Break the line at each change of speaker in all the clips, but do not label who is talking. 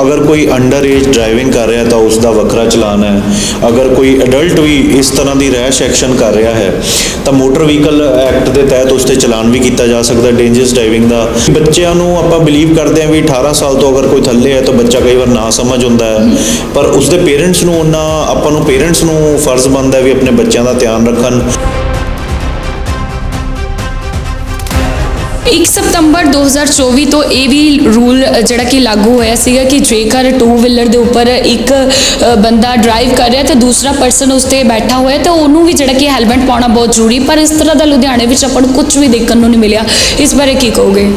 ਅਗਰ ਕੋਈ under age driving ਕਰ ਰਿਹਾ ਤਾਂ ਉਸ ਦਾ ਵੱਖਰਾ ਚਲਾਨ ਹੈ। ਅਗਰ ਕੋਈ ਅਡਲਟ ਵੀ ਇਸ ਤਰ੍ਹਾਂ ਦੀ ਰੈਸ਼ ਐਕਸ਼ਨ ਕਰ ਰਿਹਾ ਹੈ, ਤਾਂ ਮੋਟਰ ਵਹੀਕਲ ਐਕਟ ਦੇ ਤਹਿਤ ਉਸ ਤੇ ਚਲਾਨ ਵੀ ਕੀਤਾ ਜਾ ਸਕਦਾ ਡੇਂਜਰਸ ਡਰਾਈਵਿੰਗ ਦਾ। ਬੱਚਿਆਂ ਨੂੰ ਆਪਾਂ ਬਿਲੀਵ ਕਰਦੇ ਹਾਂ ਵੀ 18 ਸਾਲ ਤੋਂ ਅਗਰ ਕੋਈ ਥੱਲੇ ਹੈ ਤਾਂ ਬੱਚਾ ਕਈ ਵਾਰ ਨਾ ਸਮਝ ਹੁੰਦਾ ਹੈ। ਪਰ ਉਸ ਦੇ ਪੇਰੈਂਟਸ ਨੂੰ ਉਹਨਾਂ, ਆਪਾਂ ਨੂੰ ਪੇਰੈਂਟਸ ਨੂੰ ਫਰਜ਼ ਬਣਦਾ ਵੀ ਆਪਣੇ ਬੱਚਿਆਂ ਦਾ ਧਿਆਨ ਰੱਖਣ।
1 ਸਤੰਬਰ 2024 ਤੋਂ ਇਹ ਵੀ ਰੂਲ ਜਿਹੜਾ ਕਿ ਲਾਗੂ ਹੋਇਆ ਸੀਗਾ ਕਿ ਜੇਕਰ ਟੂ ਵੀਲਰ ਦੇ ਉੱਪਰ ਇੱਕ ਬੰਦਾ ਡਰਾਈਵ ਕਰ ਰਿਹਾ ਤੇ ਦੂਸਰਾ ਪਰਸਨ ਉਸ ਤੇ ਬੈਠਾ ਹੋਇਆ ਤਾਂ ਉਹਨੂੰ ਵੀ ਜਿਹੜਾ ਕਿ ਹੈਲਮਟ ਪਾਉਣਾ ਬਹੁਤ ਜ਼ਰੂਰੀ, ਪਰ ਇਸ ਤਰ੍ਹਾਂ ਦਾ ਲੁਧਿਆਣੇ ਵਿੱਚ ਆਪਾਂ ਨੂੰ ਕੁਝ ਵੀ ਦੇਖਣ ਨੂੰ ਨਹੀਂ ਮਿਲਿਆ। ਇਸ ਬਾਰੇ ਕੀ ਕਹੋਗੇ?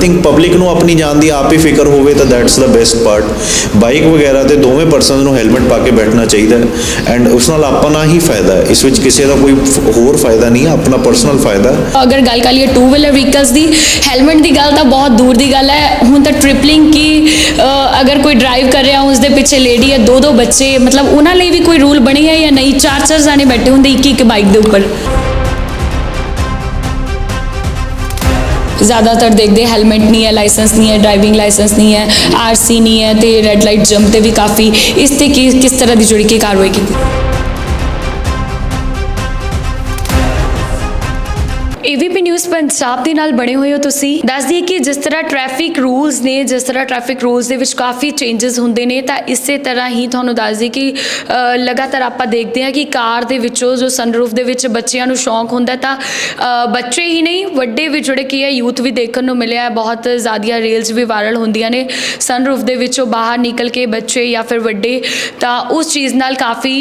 ਥਿੰਕ ਪਬਲਿਕ ਨੂੰ ਆਪਣੀ ਜਾਨ ਦੀ ਆਪ ਹੀ ਫਿਕਰ ਹੋਵੇ ਤਾਂ that's the best part bike ਵਗੈਰਾ ਤੇ ਦੋਵੇਂ ਪਰਸਨਸ ਨੂੰ ਹੈਲਮਟ ਪਾ ਕੇ ਬੈਠਣਾ ਚਾਹੀਦਾ ਐਂਡ ਉਸ ਨਾਲ ਆਪਣਾ ਹੀ ਫਾਇਦਾ ਹੈ। ਇਸ ਵਿੱਚ ਕਿਸੇ ਦਾ ਕੋਈ ਹੋਰ ਫਾਇਦਾ ਨਹੀਂ ਹੈ, ਆਪਣਾ ਪਰਸਨਲ ਫਾਇਦਾ
ਅਗਰ ਗੱਲ ਕਰ ਲਈਏ ਟੂ ਵੀਲਰ ਵਹੀਕਲਸ ਦੀ ਹੈਲਮਟ ਦੀ ਗੱਲ ਤਾਂ ਬਹੁਤ ਦੂਰ ਦੀ ਗੱਲ ਹੈ। ਹੁਣ ਤਾਂ ਟ੍ਰਿਪਲਿੰਗ ਕੀ ਅਗਰ ਕੋਈ ਡਰਾਈਵ ਕਰ ਰਿਹਾ ਉਸ ਦੇ ਪਿੱਛੇ ਲੇਡੀ ਹੈ ਦੋ ਦੋ ਬੱਚੇ, ਮਤਲਬ ਉਹਨਾਂ ਲਈ ਵੀ ਕੋਈ ਰੂਲ ਬਣੀ ਹੈ ਜਾਂ ਨਹੀਂ? ਚਾਰ ਚਾਰ ਜਾਣੇ ਬੈਠੇ ਹੁੰਦੇ ਇੱਕ ਇੱਕ ਬਾਈਕ ਦੇ ਉੱਪਰ। ਜ਼ਿਆਦਾਤਰ ਦੇਖਦੇ ਹੈਲਮਟ ਨਹੀਂ ਹੈ ਲਾਇਸੈਂਸ ਨਹੀਂ ਹੈ ਡਰਾਈਵਿੰਗ ਲਾਇਸੈਂਸ ਨਹੀਂ ਹੈ ਆਰਸੀ ਨਹੀਂ ਹੈ ਤੇ ਰੈੱਡ ਲਾਈਟ ਜੰਪ ਤੇ ਵੀ ਕਾਫੀ, ਇਸ ਤੇ ਕੀ ਕਿਸ ਤਰ੍ਹਾਂ ਦੀ ਜੁੜੀ ਕੀ ਕਾਰਵਾਈ ਕੀਤੀ? ਨਿਊਜ਼ ਪੰਜਾਬ ਦੇ ਨਾਲ ਬਣੇ ਹੋਏ ਹੋ ਤੁਸੀਂ, ਦੱਸ ਦਈਏ ਕਿ ਜਿਸ ਤਰ੍ਹਾਂ ਟ੍ਰੈਫਿਕ ਰੂਲਸ ਨੇ, ਜਿਸ ਤਰ੍ਹਾਂ ਟ੍ਰੈਫਿਕ ਰੂਲਸ ਦੇ ਵਿੱਚ ਕਾਫੀ ਚੇਂਜਸ ਹੁੰਦੇ ਨੇ, ਤਾਂ ਇਸੇ ਤਰ੍ਹਾਂ ਹੀ ਤੁਹਾਨੂੰ ਦੱਸ ਦਈਏ ਕਿ ਲਗਾਤਾਰ ਆਪਾਂ ਦੇਖਦੇ ਹਾਂ ਕਿ ਕਾਰ ਦੇ ਵਿੱਚੋਂ ਜੋ ਸਨਰੂਫ ਦੇ ਵਿੱਚ ਬੱਚਿਆਂ ਨੂੰ ਸ਼ੌਂਕ ਹੁੰਦਾ ਤਾਂ ਬੱਚੇ ਹੀ ਨਹੀਂ, ਵੱਡੇ ਵੀ ਜਿਹੜੇ ਕੀ ਹੈ ਯੂਥ ਵੀ ਦੇਖਣ ਨੂੰ ਮਿਲਿਆ ਹੈ, ਬਹੁਤ ਜ਼ਿਆਦੀਆਂ ਰੀਲਸ ਵੀ ਵਾਇਰਲ ਹੁੰਦੀਆਂ ਨੇ ਸਨਰੂਫ ਦੇ ਵਿੱਚੋਂ ਬਾਹਰ ਨਿਕਲ ਕੇ ਬੱਚੇ ਜਾਂ ਫਿਰ ਵੱਡੇ, ਤਾਂ ਉਸ ਚੀਜ਼ ਨਾਲ ਕਾਫੀ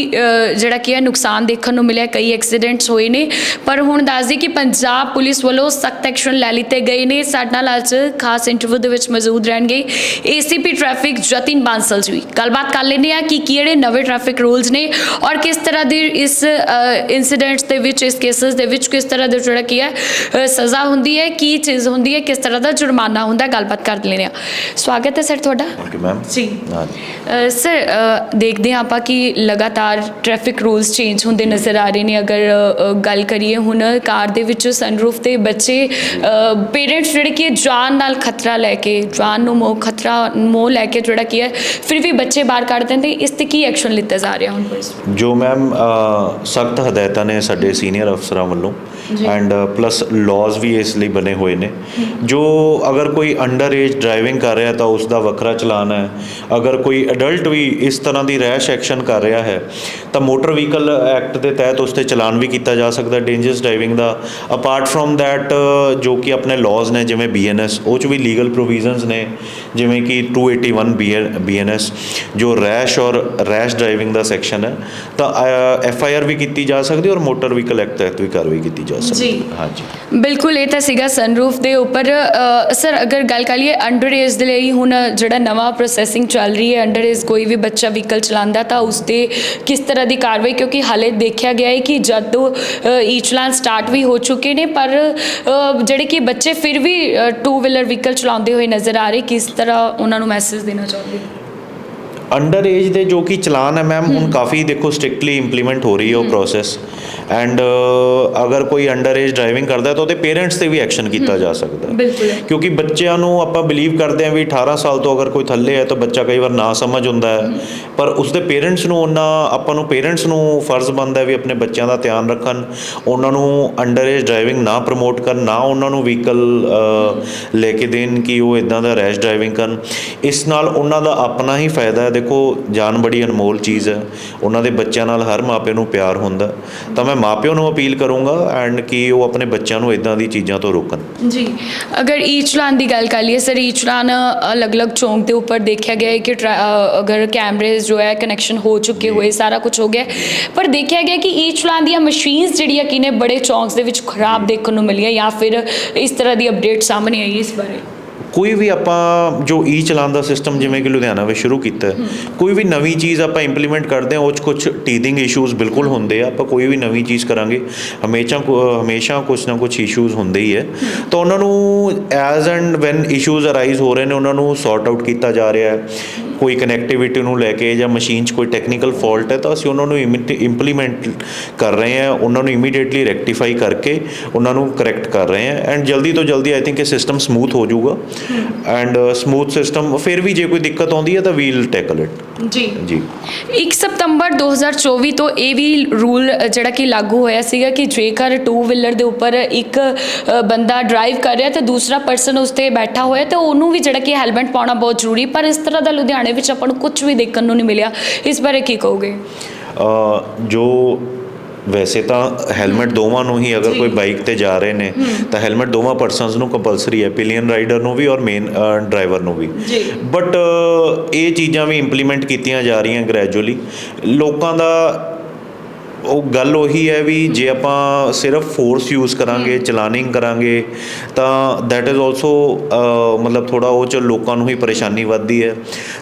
ਜਿਹੜਾ ਕੀ ਹੈ, ਨੁਕਸਾਨ ਦੇਖਣ ਨੂੰ ਮਿਲਿਆ, ਕਈ ਐਕਸੀਡੈਂਟਸ ਹੋਏ ਨੇ, ਪਰ ਹੁਣ ਦੱਸ ਦਈਏ ਕਿ ਪੰਜਾਬ ਪੁਲਿਸ ਵੱਲੋਂ ਸਖਤ ਐਕਸ਼ਨ ਲੈ ਲਿੱਤੇ ਗਏ ਨੇ। ਸਾਡੇ ਨਾਲ ਅੱਜ ਖਾਸ ਇੰਟਰਵਿਊ ਦੇ ਵਿੱਚ ਮੌਜੂਦ ਰਹਿਣਗੇ ਏਸੀਪੀ ਟ੍ਰੈਫਿਕ ਜਤਿਨ ਬਾਂਸਲ ਜੀ। ਗੱਲਬਾਤ ਕਰ ਲੈਂਦੇ ਆ ਕਿ ਕਿਹੜੇ ਨਵੇਂ ਟ੍ਰੈਫਿਕ ਰੂਲਸ ਨੇ ਔਰ ਕਿਸ ਤਰ੍ਹਾਂ ਦੀ ਇਸ ਇਨਸੀਡੈਂਟਸ ਦੇ ਵਿੱਚ ਇਸ ਕੇਸਸ ਦੇ ਵਿੱਚ ਕਿਸ ਤਰ੍ਹਾਂ ਦਾ ਜਿਹੜਾ ਕੀ ਹੈ ਸਜ਼ਾ ਹੁੰਦੀ ਹੈ ਕੀ ਚੀਜ਼ ਹੁੰਦੀ ਹੈ ਕਿਸ ਤਰ੍ਹਾਂ ਦਾ ਜੁਰਮਾਨਾ ਹੁੰਦਾ ਗੱਲਬਾਤ ਕਰ ਲੈਂਦੇ ਆ ਸਵਾਗਤ ਹੈ ਸਰ ਤੁਹਾਡਾ।
ਓਕੇ ਮੈਮ
ਜੀ।
ਹਾਂਜੀ
ਅ, ਸਰ ਦੇਖਦੇ ਹਾਂ ਆਪਾਂ ਕਿ ਲਗਾਤਾਰ ਟ੍ਰੈਫਿਕ ਰੂਲਸ ਚੇਂਜ ਹੁੰਦੇ ਨਜ਼ਰ ਆ ਰਹੇ ਨੇ। ਅਗਰ ਗੱਲ ਕਰੀਏ ਹੁਣ ਕਾਰ ਦੇ ਵਿੱਚ ਸਨਰੂਫ ਤੇ ਬੱਚੇ ਪੇਰੈਂਟਸ ਜਿਹੜੇ ਕਿ ਜਾਨ ਨਾਲ ਖਤਰਾ ਲੈ ਕੇ ਜਾਨ ਨੂੰ ਮੋਹ ਖਤਰਾ ਮੋਹ ਲੈ ਕੇ ਜਿਹੜਾ ਕੀ ਹੈ ਫਿਰ ਵੀ ਬੱਚੇ ਬਾਹਰ ਕੱਢ ਦਿੰਦੇ ਇਸ ਤੇ ਕੀ ਐਕਸ਼ਨ ਲਿੱਤਾ ਜਾ ਰਿਹਾ ਹੁਣ ਪੁਲਿਸ?
ਜੋ ਮੈਮ ਸਖਤ ਹਦਾਇਤਾਂ ਨੇ ਸਾਡੇ ਸੀਨੀਅਰ ਅਫਸਰਾਂ ਵੱਲੋਂ ਐਂਡ ਪਲੱਸ ਲਾਜ਼ ਵੀ ਇਸ ਲਈ ਬਣੇ ਹੋਏ ਨੇ। ਜੋ ਅਗਰ ਕੋਈ ਅੰਡਰ ਏਜ ਡਰਾਈਵਿੰਗ ਕਰ ਰਿਹਾ ਤਾਂ ਉਸ ਦਾ ਵੱਖਰਾ ਚਲਾਨ ਹੈ। ਅਗਰ ਕੋਈ ਅਡਲਟ ਵੀ ਇਸ ਤਰ੍ਹਾਂ ਦੀ ਰੈਸ਼ ਐਕਸ਼ਨ ਕਰ ਰਿਹਾ ਹੈ ਤਾਂ ਮੋਟਰ ਵਹੀਕਲ ਐਕਟ ਦੇ ਤਹਿਤ ਉਸ ਤੇ ਚਲਾਨ ਵੀ ਕੀਤਾ ਜਾ ਸਕਦਾ ਡੇਂਜਰਸ ਡਰਾਈਵਿੰਗ ਦਾ। ਅਪਾਰਟ ਫਰੋਮ ਥੈਟ uh, ਜੋ ਕਿ ਆਪਣੇ ਲਾਜ਼ ਨੇ ਜਿਵੇਂ ਬੀਐਨਐਸ ਉਹ ਚ ਵੀ ਲੀਗਲ ਪ੍ਰੋਵੀਜ਼ਨਸ ਨੇ। ਜਿਵੇਂ ਕਿ 281 ਬੀਐਨਐਸ ਜੋ ਰੈਸ਼ ਔਰ ਰੈਸ਼ ਡਰਾਈਵਿੰਗ ਦਾ ਸੈਕਸ਼ਨ ਹੈ ਤਾਂ ਐਫ ਆਈ ਆਰ ਵੀ ਕੀਤੀ ਜਾ ਸਕਦੀ ਔਰ ਮੋਟਰ ਵਹੀਕਲ ਐਕਟ ਤਹਿਤ ਵੀ ਕਾਰਵਾਈ ਕੀਤੀ ਜਾ ਸਕਦੀ
ਜੀ।
ਹਾਂਜੀ।
ਬਿਲਕੁਲ ਇਹ ਤਾਂ ਸੀਗਾ ਸਨਰੂਫ ਦੇ ਉੱਪਰ। ਸਰ ਅਗਰ ਗੱਲ ਕਰੀਏ ਅੰਡਰ ਏਜ ਦੇ ਲਈ ਹੁਣ ਜਿਹੜਾ ਨਵਾਂ ਪ੍ਰੋਸੈਸਿੰਗ ਚੱਲ ਰਹੀ ਹੈ ਅੰਡਰ ਏਜ ਕੋਈ ਵੀ ਬੱਚਾ ਵਹੀਕਲ ਚਲਾਉਂਦਾ ਤਾਂ ਉਸ ਤੇ ਕਿਸ ਤਰ੍ਹਾਂ ਦੀ ਕਾਰਵਾਈ ਕਿਉਂਕਿ ਹਾਲੇ ਦੇਖਿਆ ਗਿਆ ਹੈ ਕਿ ਜਦੋਂ ਈ ਚਲਾਨ ਸਟਾਰਟ ਵੀ ਹੋ ਚੁੱਕੇ ਨੇ ਪਰ ਜਿਹੜੇ ਕਿ ਬੱਚੇ ਫਿਰ ਵੀ ਟੂ ਵੀਲਰ ਵਹੀਕਲ ਚਲਾਉਂਦੇ ਹੋਏ ਨਜ਼ਰ ਆ ਰਹੇ ਕਿਸ ਤਰ੍ਹਾਂ ਉਹਨਾਂ ਨੂੰ ਮੈਸੇਜ ਦੇਣਾ ਚਾਹੁੰਦੀ ਹੋ?
ਅੰਡਰ ਏਜ ਦੇ ਜੋ ਕਿ ਚਲਾਨ ਹੈ ਮੈਮ ਹੁਣ ਕਾਫੀ ਦੇਖੋ ਸਟ੍ਰਿਕਟਲੀ ਇੰਪਲੀਮੈਂਟ ਹੋ ਰਹੀ ਹੈ ਉਹ ਪ੍ਰੋਸੈਸ ਐਂਡ ਅਗਰ ਕੋਈ ਅੰਡਰ ਏਜ ਡਰਾਈਵਿੰਗ ਕਰਦਾ ਹੈ ਤਾਂ ਉਹਦੇ ਪੇਰੈਂਟਸ ਤੇ ਵੀ ਐਕਸ਼ਨ ਕੀਤਾ ਜਾ ਸਕਦਾ ਹੈ।
ਬਿਲਕੁਲ।
ਕਿਉਂਕਿ ਬੱਚਿਆਂ ਨੂੰ ਆਪਾਂ ਬਿਲੀਵ ਕਰਦੇ ਹਾਂ ਵੀ 18 ਸਾਲ ਤੋਂ ਅਗਰ ਕੋਈ ਥੱਲੇ ਹੈ ਤਾਂ ਬੱਚਾ ਕਈ ਵਾਰ ਨਾ ਸਮਝ ਹੁੰਦਾ ਹੈ। ਪਰ ਉਸ ਦੇ ਪੇਰੈਂਟਸ ਨੂੰ ਉਹਨਾਂ ਆਪਾਂ ਨੂੰ ਪੇਰੈਂਟਸ ਨੂੰ ਫਰਜ਼ ਬਣਦਾ ਹੈ ਵੀ ਆਪਣੇ ਬੱਚਿਆਂ ਦਾ ਧਿਆਨ ਰੱਖਣ ਉਹਨਾਂ ਨੂੰ ਅੰਡਰ ਏਜ ਡਰਾਈਵਿੰਗ ਨਾ ਪ੍ਰਮੋਟ ਕਰਨ ਨਾ ਉਹਨਾਂ ਨੂੰ ਵਹੀਕਲ ਲੈ ਕੇ ਦੇਣ ਕਿ ਉਹ ਇਦਾਂ ਦਾ ਰੈਸ਼ ਡਰਾਈਵਿੰਗ ਕਰਨ। ਇਸ ਨਾਲ ਉਹਨਾਂ ਦਾ ਆਪਣਾ ਹੀ ਫਾਇਦਾ ਹੈ। ਦੇਖੋ ਜਾਨ ਬੜੀ ਅਨਮੋਲ ਚੀਜ਼ ਹੈ। ਉਹਨਾਂ ਦੇ ਬੱਚਿਆਂ ਨਾਲ ਹਰ ਮਾਪੇ ਨੂੰ ਪਿਆਰ ਹੁੰਦਾ। ਤਾਂ ਮੈਂ ਮਾਪਿਆਂ ਨੂੰ ਅਪੀਲ ਕਰੂੰਗਾ ਐਂਡ ਕਿ ਉਹ ਆਪਣੇ ਬੱਚਿਆਂ ਨੂੰ ਇਦਾਂ ਦੀ ਚੀਜ਼ਾਂ ਤੋਂ ਰੋਕਣ।
ਜੀ ਅਗਰ ਈ ਚਲਾਨ ਦੀ ਗੱਲ ਕਰ ਲਈਏ ਸਰ ਈ ਚਲਾਨ ਅਲੱਗ-ਅਲੱਗ ਚੌਂਕ ਦੇ ਉੱਪਰ ਦੇਖਿਆ ਗਿਆ ਹੈ ਕਿ ਅਗਰ ਕੈਮਰੇਜ਼ ਜੋ ਹੈ ਕਨੈਕਸ਼ਨ ਹੋ ਚੁੱਕੇ ਹੋਏ ਸਾਰਾ ਕੁਝ ਹੋ ਗਿਆ। ਪਰ ਦੇਖਿਆ ਗਿਆ ਕਿ ਈ ਚਲਾਨ ਦੀਆਂ ਮਸ਼ੀਨਸ ਜਿਹੜੀਆਂ ਕਿ ਨੇ ਬੜੇ ਚੌਂਕਸ ਦੇ ਵਿੱਚ ਖਰਾਬ ਦੇਖਣ ਨੂੰ ਮਿਲੀਆਂ ਜਾਂ ਫਿਰ ਇਸ ਤਰ੍ਹਾਂ ਦੀ ਅਪਡੇਟ ਸਾਹਮਣੇ ਆਈ ਇਸ ਬਾਰੇ।
ਕੋਈ ਵੀ ਆਪਾਂ ਜੋ ਈ ਚਲਾਨ ਦਾ ਸਿਸਟਮ ਜਿਵੇਂ ਕਿ ਲੁਧਿਆਣਾ ਵਿੱਚ ਸ਼ੁਰੂ ਕੀਤਾ ਕੋਈ ਵੀ ਨਵੀਂ ਚੀਜ਼ ਆਪਾਂ ਇੰਪਲੀਮੈਂਟ ਕਰਦੇ ਹਾਂ ਉਹ 'ਚ ਕੁਝ ਟੀਦਿੰਗ ਇਸ਼ੂਜ਼ ਬਿਲਕੁਲ ਹੁੰਦੇ ਆ। ਆਪਾਂ ਕੋਈ ਵੀ ਨਵੀਂ ਚੀਜ਼ ਕਰਾਂਗੇ ਹਮੇਸ਼ਾ ਹਮੇਸ਼ਾ ਕੁਝ ਨਾ ਕੁਝ ਇਸ਼ੂਜ਼ ਹੁੰਦੇ ਹੀ ਹੈ। ਤਾਂ ਉਹਨਾਂ ਨੂੰ as and when issues arise ਹੋ ਰਹੇ ਨੇ ਉਹਨਾਂ ਨੂੰ ਸੌਰਟ ਆਊਟ ਕੀਤਾ ਜਾ ਰਿਹਾ ਹੈ। ਕੋਈ ਕਨੈਕਟੀਵਿਟੀ ਨੂੰ ਲੈ ਕੇ ਜਾਂ ਮਸ਼ੀਨ 'ਚ ਕੋਈ ਟੈਕਨੀਕਲ ਫਾਲਟ ਹੈ ਤਾਂ ਅਸੀਂ ਉਹਨਾਂ ਨੂੰ ਇੰਪਲੀਮੈਂਟ ਕਰ ਰਹੇ ਹਾਂ ਉਹਨਾਂ ਨੂੰ ਇਮੀਡੀਏਟਲੀ ਰੈਕਟੀਫਾਈ ਕਰਕੇ ਉਹਨਾਂ ਨੂੰ ਕਰੈਕਟ ਕਰ ਰਹੇ ਹਾਂ। ਐਂਡ ਜਲਦੀ ਤੋਂ ਜਲਦੀ ਆਈ ਥਿੰਕ ਇਹ ਸਿਸਟਮ ਸਮੂਥ ਹੋ ਜਾਊਗਾ। ਐਂਡ ਸਮੂਥ ਸਿਸਟਮ ਫਿਰ ਵੀ ਜੇ ਕੋਈ ਦਿੱਕਤ ਆਉਂਦੀ ਹੈ ਤਾਂ ਵੀਲ ਟੈਕਲ ਇਟ
ਜੀ।
ਜੀ।
1 ਸਤੰਬਰ 2024 ਤੋਂ ਇਹ ਵੀ ਰੂਲ ਜਿਹੜਾ ਕਿ ਲਾਗੂ ਹੋਇਆ ਸੀਗਾ ਕਿ ਜੇਕਰ ਟੂ ਵੀਲਰ ਦੇ ਉੱਪਰ ਇੱਕ ਬੰਦਾ ਡਰਾਈਵ ਕਰ ਰਿਹਾ ਤੇ ਦੂਸਰਾ ਪਰਸਨ ਉਸ ਤੇ ਬੈਠਾ ਹੋਇਆ ਤੇ ਉਹਨੂੰ ਵੀ ਜਿਹੜਾ ਕਿ ਹੈਲਮਟ ਪਾਉਣਾ ਬਹੁਤ ਜ਼ਰੂਰੀ ਪਰ ਇਸ ਤਰ੍ਹਾਂ ਦਾ ਲੁਧਿਆਣੇ ਵਿੱਚ ਆਪਾਂ ਨੂੰ ਕੁਝ ਵੀ ਦੇਖਣ ਨੂੰ ਨਹੀਂ ਮਿਲਿਆ। ਇਸ ਬਾਰੇ ਕੀ ਕਹੋਗੇ?
ਜੋ ਵੈਸੇ ਤਾਂ ਹੈਲਮਟ ਦੋਵਾਂ ਨੂੰ ਹੀ ਅਗਰ। ਕੋਈ ਬਾਈਕ ਤੇ ਜਾ ਰਹੇ ਨੇ ਤਾਂ ਹੈਲਮਟ ਦੋਵਾਂ ਪਰਸਨਸ ਨੂੰ ਕੰਪਲਸਰੀ ਹੈ ਪਿਲੀਅਨ ਰਾਈਡਰ ਨੂੰ ਵੀ ਔਰ ਮੇਨ ਡਰਾਈਵਰ ਨੂੰ ਵੀ। ਬਟ ਇਹ ਚੀਜ਼ਾਂ ਵੀ ਇੰਪਲੀਮੈਂਟ ਕੀਤੀਆਂ ਜਾ ਰਹੀਆਂ ਗ੍ਰੈਜੂਅਲੀ ਲੋਕਾਂ ਦਾ ਉਹ ਗੱਲ ਉਹੀ ਹੈ ਵੀ ਜੇ ਆਪਾਂ ਸਿਰਫ ਫੋਰਸ ਯੂਜ਼ ਕਰਾਂਗੇ ਚਲਾਨਿੰਗ ਕਰਾਂਗੇ ਤਾਂ ਦੈਟ ਇਜ਼ ਆਲਸੋ ਮਤਲਬ ਥੋੜਾ ਉਹ ਚ ਲੋਕਾਂ ਨੂੰ ਹੀ ਪਰੇਸ਼ਾਨੀ ਵੱਧਦੀ ਹੈ।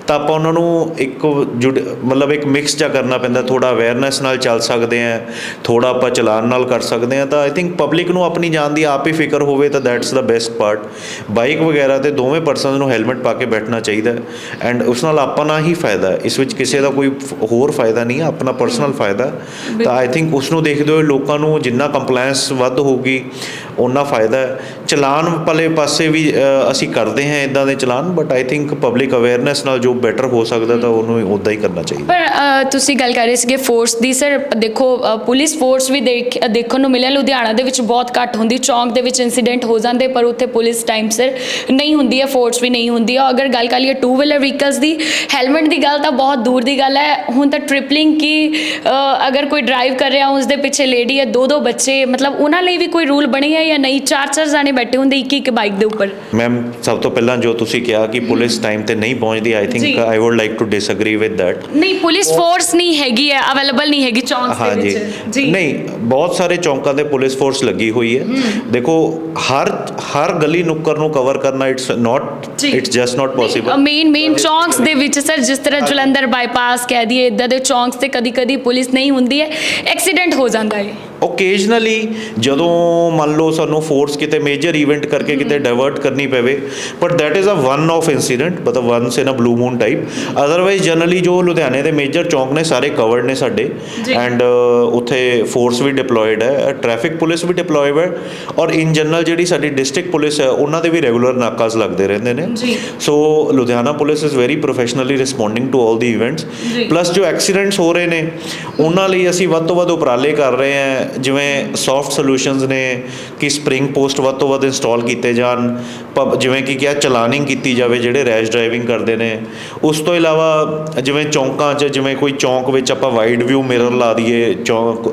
ਤਾਂ ਆਪਾਂ ਉਹਨਾਂ ਨੂੰ ਇੱਕ ਜੁੜ ਮਤਲਬ ਇੱਕ ਮਿਕਸ ਜਿਹਾ ਕਰਨਾ ਪੈਂਦਾ ਥੋੜਾ ਅਵੇਅਰਨੈਸ ਨਾਲ ਚੱਲ ਸਕਦੇ ਆ ਥੋੜਾ ਆਪਾਂ ਚਲਾਨ ਨਾਲ ਕਰ ਸਕਦੇ ਆ ਤਾਂ ਆਈ ਥਿੰਕ ਪਬਲਿਕ ਨੂੰ ਆਪਣੀ ਜਾਨ ਦੀ ਆਪ ਹੀ ਫਿਕਰ ਹੋਵੇ ਤਾਂ that's the best part bike ਵਗੈਰਾ ਤੇ ਦੋਵੇਂ ਪਰਸਨਸ ਨੂੰ ਹੈਲਮਟ ਪਾ ਕੇ ਬੈਠਣਾ ਚਾਹੀਦਾ ਐਂਡ ਉਸ ਨਾਲ ਆਪਣਾ ਹੀ ਫਾਇਦਾ ਇਸ ਵਿੱਚ ਕਿਸੇ ਦਾ ਕੋਈ ਹੋਰ ਫਾਇਦਾ ਨਹੀਂ ਹੈ ਆਪਣਾ ਪਰਸਨਲ ਫਾਇਦਾ। ਤਾਂ ਆਈ ਥਿੰਕ ਉਸ ਨੂੰ ਦੇਖਦੇ ਹੋਏ ਲੋਕਾਂ ਨੂੰ ਜਿੰਨਾ ਕੰਪਲਾਈਂਸ ਵੱਧ ਹੋਊਗੀ ਉਹਨਾਂ ਫਾਇਦਾ ਹੈ। ਚਲਾਨ ਵਾਲੇ ਪਾਸੇ ਵੀ ਅਸੀਂ ਕਰਦੇ ਹਾਂ ਇਦਾਂ ਦੇ challan but I think public awareness ਨਾਲ ਜੋ ਬੈਟਰ ਹੋ ਸਕਦਾ ਤਾਂ ਉਹਨੂੰ ਉਦਾਂ ਹੀ ਕਰਨਾ ਚਾਹੀਦਾ।
ਪਰ ਤੁਸੀਂ ਗੱਲ ਕਰ ਰਹੇ ਸੀਗੇ ਫੋਰਸ ਦੀ ਸਰ ਦੇਖੋ ਪੁਲਿਸ ਫੋਰਸ ਵੀ ਦੇਖ ਦੇਖਣ ਨੂੰ ਮਿਲਿਆ। ਲੁਧਿਆਣਾ ਦੇ ਵਿੱਚ ਬਹੁਤ ਘੱਟ ਹੁੰਦੀ ਚੌਂਕ ਦੇ ਵਿੱਚ ਇਨਸੀਡੈਂਟ ਹੋ ਜਾਂਦੇ ਪਰ ਉੱਥੇ ਪੁਲਿਸ ਟਾਈਮ ਸਿਰ ਨਹੀਂ ਹੁੰਦੀ ਹੈ ਫੋਰਸ ਵੀ ਨਹੀਂ ਹੁੰਦੀ ਹੈ। ਅਗਰ ਗੱਲ ਕਰ ਲਈਏ ਟੂ ਵੀਲਰ ਵਹੀਕਲਸ ਦੀ ਹੈਲਮਟ ਦੀ ਗੱਲ ਤਾਂ ਬਹੁਤ ਦੂਰ ਦੀ ਗੱਲ ਹੈ। ਹੁਣ ਤਾਂ ਟ੍ਰਿਪਲਿੰਗ ਕੀ ਅਗਰ ਕੋਈ ਡਰਾਈਵ ਕਰ ਰਿਹਾ ਉਸ ਦੇ ਪਿੱਛੇ ਲੇਡੀ ਹੈ ਦੋ ਦੋ ਬੱਚੇ ਮਤਲਬ ਉਹਨਾਂ ਲਈ ਵੀ ਕੋਈ ਰੂਲ ਬਣੇ ਹੈ ਜਾਂ ਨਹੀਂ? ਚਾਰ ਚਾਰ ਜਾਣੇ ਬੈਠੇ ਹੁੰਦੇ ਇੱਕ ਇੱਕ ਬਾਈਕ ਦੇ ਉੱਪਰ।
ਮੈਮ ਸਭ ਤੋਂ ਪਹਿਲਾਂ ਜੋ ਤੁਸੀਂ ਕਿਹਾ ਕਿ ਪੁਲਿਸ ਟਾਈਮ ਤੇ ਨਹੀਂ ਪਹੁੰਚਦੀ ਆਈ
ਜੀ।
Think I would like to disagree with that
ਨਹੀਂ ਪੁਲਿਸ ਫੋਰਸ ਨਹੀਂ ਹੈਗੀ ਹੈ ਅਵੇਲੇਬਲ ਨਹੀਂ ਹੈਗੀ ਚੌਂਕ ਦੇ ਵਿੱਚ।
ਨਹੀਂ ਬਹੁਤ ਸਾਰੇ ਚੌਂਕਾਂ ਤੇ ਪੁਲਿਸ ਫੋਰਸ ਲੱਗੀ ਹੋਈ ਹੈ। ਦੇਖੋ ਹਰ ਹਰ ਗਲੀ ਨੁੱਕਰ ਨੂੰ ਕਵਰ ਕਰਨਾ ਇਟਸ ਨਾਟ
ਜੀ।
It's just not possible
main main ਚੌਂਕਸ ਦੇ ਵਿੱਚ ਸਰ ਜਿਸ ਤਰ੍ਹਾਂ ਜਲੰਧਰ ਬਾਈਪਾਸ ਕਹਿ ਦਈਏ ਇਦਾਂ ਦੇ ਚੌਂਕਸ ਤੇ ਕਦੀ ਕਦੀ ਪੁਲਿਸ ਨਹੀਂ ਹੁੰਦੀ ਹੈ ਐਕਸੀਡੈਂਟ ਹੋ ਜਾਂਦਾ ਹੈ।
ਓਕੇਜਨਲੀ ਜਦੋਂ ਮੰਨ ਲਓ ਸਾਨੂੰ ਫੋਰਸ ਕਿਤੇ ਮੇਜਰ ਇਵੈਂਟ ਕਰਕੇ ਕਿਤੇ ਡਾਇਵਰਟ ਕਰਨੀ ਪਵੇ but that is a one of incident ਮਤਲਬ once in a blue moon type otherwise generally ਜੋ ਲੁਧਿਆਣੇ ਦੇ ਮੇਜਰ ਚੌਂਕ ਨੇ ਸਾਰੇ ਕਵਰਡ ਨੇ ਸਾਡੇ। ਐਂਡ ਉੱਥੇ ਫੋਰਸ ਵੀ ਡਿਪਲੋਇਡ ਹੈ ਟ੍ਰੈਫਿਕ ਪੁਲਿਸ ਵੀ ਡਿਪਲੋਇਡ ਹੈ ਔਰ ਇਨ ਜਨਰਲ ਜਿਹੜੀ ਸਾਡੀ ਡਿਸਟ੍ਰਿਕਟ ਪੁਲਿਸ ਹੈ ਉਹਨਾਂ ਦੇ ਵੀ ਰੈਗੂਲਰ ਨਾਕਾਸ ਲੱਗਦੇ ਰਹਿੰਦੇ ਨੇ। So Ludhiana police is very professionally responding to all the events. Plus ਜੋ ਐਕਸੀਡੈਂਟਸ ਹੋ ਰਹੇ ਨੇ ਉਹਨਾਂ ਲਈ ਅਸੀਂ ਵੱਧ ਤੋਂ ਵੱਧ ਉਪਰਾਲੇ ਕਰ ਰਹੇ ਹਾਂ ਜਿਵੇਂ ਸੌਫਟ ਸੋਲੂਸ਼ਨਸ ਨੇ ਕਿ ਸਪ੍ਰਿੰਗ ਪੋਸਟ ਵੱਧ ਤੋਂ ਵੱਧ ਇੰਸਟਾਲ ਕੀਤੇ ਜਾਣ ਜਿਵੇਂ ਕਿ ਕਿਹਾ ਚਲਾਨਿੰਗ ਕੀਤੀ ਜਾਵੇ ਜਿਹੜੇ ਰੈਸ਼ ਡਰਾਈਵਿੰਗ ਕਰਦੇ ਨੇ। ਉਸ ਤੋਂ ਇਲਾਵਾ ਜਿਵੇਂ ਚੌਂਕਾਂ 'ਚ ਜਿਵੇਂ ਕੋਈ ਚੌਂਕ ਵਿੱਚ ਆਪਾਂ ਵਾਈਡ ਵਿਊ ਮਿਰਰ ਲਾ ਦਈਏ ਚੌਂਕ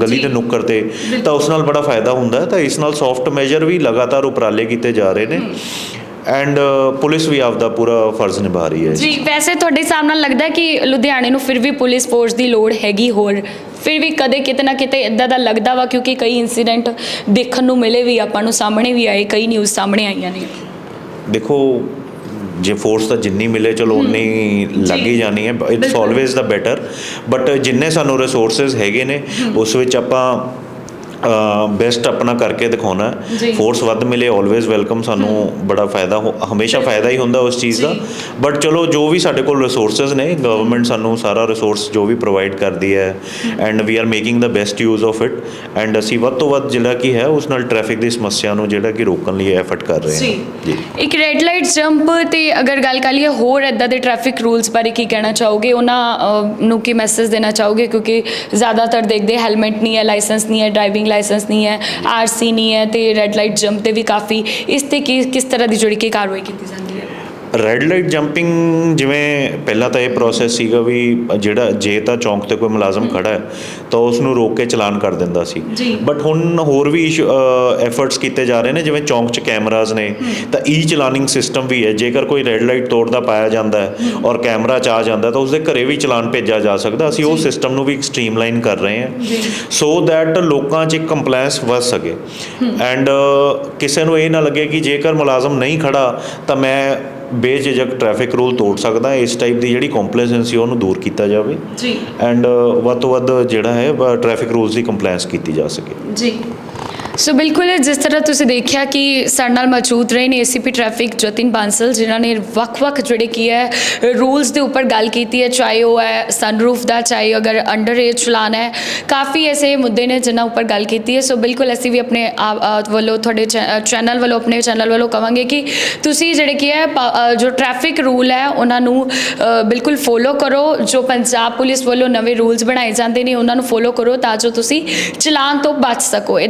ਗਲੀ ਦੇ। ਨੁੱਕਰ ਤੇ ਤਾਂ ਉਸ ਨਾਲ ਬੜਾ ਫਾਇਦਾ ਹੁੰਦਾ ਤਾਂ ਇਸ ਨਾਲ ਸੌਫਟ ਮੈਜਰ ਵੀ ਲਗਾਤਾਰ ਉਪਰਾਲੇ ਕੀਤੇ ਜਾ ਰਹੇ ਨੇ। ਐਂਡ ਪੁਲਿਸ ਵੀ ਆਪਦਾ ਪੂਰਾ ਫਰਜ਼ ਨਿਭਾ ਰਹੀ ਹੈ
ਜੀ। ਵੈਸੇ ਤੁਹਾਡੇ ਹਿਸਾਬ ਨਾਲ ਲੱਗਦਾ ਕਿ ਲੁਧਿਆਣੇ ਨੂੰ ਫਿਰ ਵੀ ਪੁਲਿਸ ਫੋਰਸ ਦੀ ਲੋੜ ਹੈਗੀ ਹੋਰ? ਫਿਰ ਵੀ ਕਦੇ ਕਿਤੇ ਨਾ ਕਿਤੇ ਇਦਾਂ ਦਾ ਲੱਗਦਾ ਵਾ ਕਿਉਂਕਿ ਕਈ ਇਨਸੀਡੈਂਟ ਦੇਖਣ ਨੂੰ ਮਿਲੇ ਵੀ ਆਪਾਂ ਨੂੰ ਸਾਹਮਣੇ ਵੀ ਆਏ ਕਈ ਨਿਊਜ਼ ਸਾਹਮਣੇ ਆਈਆਂ ਨੇ।
ਦੇਖੋ ਜੇ ਫੋਰਸ ਤਾਂ ਜਿੰਨੀ ਮਿਲੇ ਚਲੋ ਉਨੀ ਲੱਗ ਜਾਣੀ ਹੈ it's. Always the better but ਜਿੰਨੇ ਸਾਨੂੰ ਰਿਸੋਰਸਸ ਹੈਗੇ ਨੇ ਉਸ ਵਿੱਚ ਆਪਾਂ ਬੈਸਟ ਆਪਣਾ ਕਰਕੇ ਦਿਖਾਉਣਾ। ਫੋਰਸ ਵੱਧ ਮਿਲੇ ਆਲਵੇਜ਼ ਵੈਲਕਮ ਸਾਨੂੰ ਬੜਾ ਫਾਇਦਾ ਹਮੇਸ਼ਾ ਫਾਇਦਾ ਹੀ ਹੁੰਦਾ ਉਸ ਚੀਜ਼ ਦਾ। ਬਟ ਚਲੋ ਜੋ ਵੀ ਸਾਡੇ ਕੋਲ ਰਿਸੋਰਸਸ ਨੇ ਗਵਰਨਮੈਂਟ ਸਾਨੂੰ ਸਾਰਾ ਰਿਸੋਰਸ ਜੋ ਵੀ ਪ੍ਰੋਵਾਈਡ ਕਰਦੀ ਹੈ। And we are making the best use of it and ਅਸੀਂ ਵੱਧ ਤੋਂ ਵੱਧ ਜਿਹੜਾ ਕੀ ਹੈ ਉਸ ਨਾਲ ਟ੍ਰੈਫਿਕ ਦੀ ਸਮੱਸਿਆ ਨੂੰ ਜਿਹੜਾ ਕਿ ਰੋਕਣ ਲਈ ਐਫਰਟ ਕਰ ਰਹੇ ਹਾਂ। ਜੀ।
ਇੱਕ ਰੈੱਡ ਲਾਈਟ ਜੰਪ ਤੇ ਅਗਰ ਗੱਲ ਕਰ ਲਈਏ ਹੋਰ ਇਦਾਂ ਦੇ ਟ੍ਰੈਫਿਕ ਰੂਲਸ ਬਾਰੇ ਕੀ ਕਹਿਣਾ ਚਾਹੋਗੇ? ਉਹਨਾਂ ਨੂੰ ਕੀ ਮੈਸੇਜ ਦੇਣਾ ਚਾਹੋਗੇ? ਕਿਉਂਕਿ ਜ਼ਿਆਦਾਤਰ ਦੇਖਦੇ ਹੈਲਮਟ ਨਹੀਂ ਹੈ ਲਾਇਸੈਂਸ ਨਹੀਂ ਹੈ ਡਰਾਈਵਿੰਗ ਲਾਇਸੈਂਸ ਨਹੀਂ ਹੈ ਆਰਸੀ ਨਹੀਂ ਹੈ ਤੇ ਰੈੱਡ ਲਾਈਟ ਜੰਪ ਤੇ ਵੀ ਕਾਫੀ ਇਸ ਤੇ ਕੀ ਕਿਸ ਤਰ੍ਹਾਂ ਦੀ ਜਿਹੜੀ ਕਿ ਕਾਰਵਾਈ ਕੀਤੀ ਜਾਂਦੀ ਹੈ
ਰੈੱਡ ਲਾਈਟ ਜੰਪਿੰਗ ਜਿਵੇਂ ਪਹਿਲਾਂ ਤਾਂ ਇਹ ਪ੍ਰੋਸੈਸ ਸੀਗਾ ਵੀ ਜਿਹੜਾ ਜੇ ਤਾਂ ਚੌਂਕ ਤੇ ਕੋਈ ਮੁਲਾਜ਼ਮ ਖੜਾ ਹੈ ਤਾਂ ਉਸ ਨੂੰ ਰੋਕ ਕੇ ਚਲਾਨ ਕਰ ਦਿੰਦਾ ਸੀ। ਬਟ ਹੁਣ ਹੋਰ ਵੀ ਐਫਰਟਸ ਕੀਤੇ ਜਾ ਰਹੇ ਨੇ ਜਿਵੇਂ ਚੌਂਕ 'ਚ ਕੈਮਰਾਜ਼ ਨੇ ਤਾਂ ਈ ਚਲਾਨਿੰਗ ਸਿਸਟਮ ਵੀ ਹੈ। ਜੇਕਰ ਕੋਈ ਰੈੱਡ ਲਾਈਟ ਤੋੜਦਾ ਪਾਇਆ ਜਾਂਦਾ ਹੈ ਔਰ ਕੈਮਰਾ 'ਚ ਆ ਜਾਂਦਾ ਤਾਂ ਉਸਦੇ ਘਰੇ ਵੀ ਚਲਾਨ ਭੇਜਿਆ ਜਾ ਸਕਦਾ। ਅਸੀਂ ਉਹ। ਸਿਸਟਮ ਨੂੰ ਵੀ ਸਟ੍ਰੀਮਲਾਈਨ ਕਰ ਰਹੇ ਹਾਂ। ਸੋ ਦੈਟ ਲੋਕਾਂ 'ਚ ਇੱਕ ਕੰਪਲਾਈਂਸ ਵੱਧ ਸਕੇ। ਐਂਡ ਕਿਸੇ ਨੂੰ ਇਹ ਨਾ ਲੱਗੇ ਕਿ ਜੇਕਰ ਮੁਲਾਜ਼ਮ ਨਹੀਂ ਖੜਾ ਤਾਂ ਮੈਂ ਬੇਝਿਜਕ ਟ੍ਰੈਫਿਕ ਰੂਲ ਤੋੜ ਸਕਦਾ ਇਸ ਟਾਈਪ ਦੀ ਜਿਹੜੀ ਕੰਪਲੇਸੈਂਸੀ ਉਹਨੂੰ ਦੂਰ ਕੀਤਾ ਜਾਵੇ।
ਜੀ।
ਐਂਡ ਵੱਧ ਤੋਂ ਵੱਧ ਜਿਹੜਾ ਹੈ ਟ੍ਰੈਫਿਕ ਰੂਲਸ ਦੀ ਕੰਪਲਾਈਂਸ ਕੀਤੀ ਜਾ ਸਕੇ।
ਜੀ। ਸੋ ਬਿਲਕੁਲ ਜਿਸ ਤਰ੍ਹਾਂ ਤੁਸੀਂ ਦੇਖਿਆ ਕਿ ਸਾਡੇ ਨਾਲ ਮੌਜੂਦ ਰਹੇ ਨੇ ਏਸੀਪੀ ਟ੍ਰੈਫਿਕ ਜਤਿਨ ਬਾਂਸਲ ਜਿਨ੍ਹਾਂ ਨੇ ਵੱਖ-ਵੱਖ ਜਿਹੜੇ ਕੀ ਹੈ ਰੂਲਸ ਦੇ ਉੱਪਰ ਗੱਲ ਕੀਤੀ ਹੈ ਚਾਹੇ ਉਹ ਹੈ ਸਨਰੂਫ ਦਾ ਚਾਹੇ ਅਗਰ ਅੰਡਰ ਏਜ ਚਲਾਨ ਹੈ ਕਾਫੀ ਐਸੇ ਮੁੱਦੇ ਨੇ ਜਿਨ੍ਹਾਂ ਉੱਪਰ ਗੱਲ ਕੀਤੀ ਹੈ ਸੋ ਬਿਲਕੁਲ ਅਸੀਂ ਵੀ ਆਪਣੇ ਆਪ- ਵੱਲੋਂ ਤੁਹਾਡੇ ਚੈਨਲ ਵੱਲੋਂ ਆਪਣੇ ਚੈਨਲ ਵੱਲੋਂ ਕਵਾਂਗੇ ਕਿ ਤੁਸੀਂ ਜਿਹੜੇ ਕੀ ਹੈ ਜੋ ਟ੍ਰੈਫਿਕ ਰੂਲ ਹੈ ਉਹਨਾਂ ਨੂੰ ਬਿਲਕੁਲ ਫੋਲੋ ਕਰੋ ਜੋ ਪੰਜਾਬ ਪੁਲਿਸ ਵੱਲੋਂ ਨਵੇਂ ਰੂਲਸ ਬਣਾਏ ਜਾਂਦੇ ਨੇ ਉਹਨਾਂ ਨੂੰ ਫੋਲੋ ਕਰੋ ਤਾਂ ਜੋ ਤੁਸੀਂ ਚਲਾਨ ਤੋਂ ਬਚ ਸਕੋ